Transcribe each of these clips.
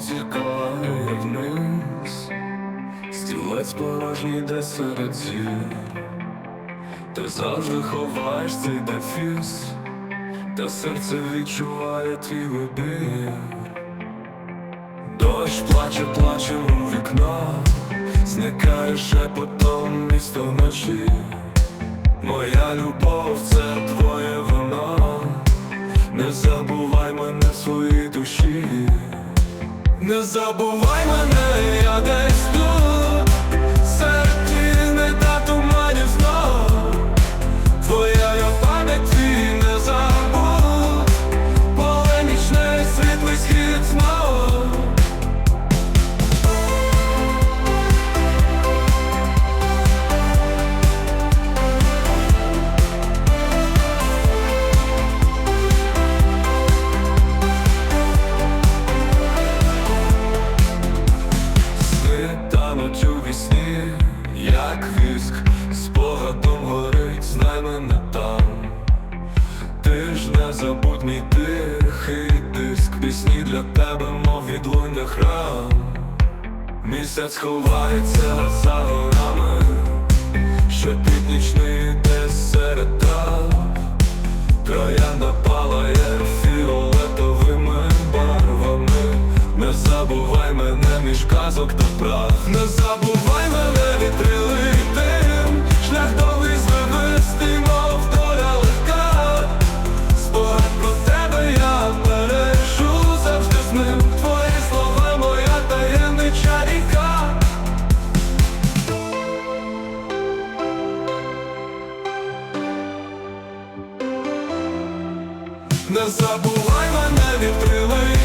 зіркає вниз, стілець порожній де серед зір Ти завжди ховаєш цей дефіс, та серце відчуває твій вибір. Дощ плаче, плаче у вікно, зникає шепотом місто вночі. Моя любов не забувай мене, я десь віск, спогадом горить, знай мене там. Ти ж не забудь мій тихий диск, пісні для тебе, мов відлуння храм. Місяць ховається за горами, що північний десь серед трав. Троянда палає фіолетовими барвами Не забувай мене між казок та прав Не забувай Не забувай мене вітрилий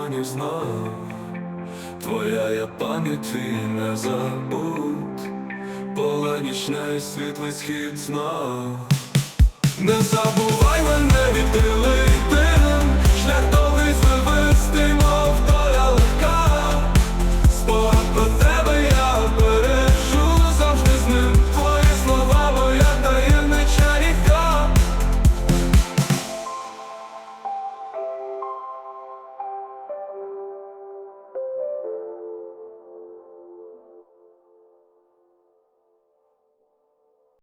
туманів знав, твоя я пам'ять і не забудь, Пола нічне і світлий схід знав. Не забувай мене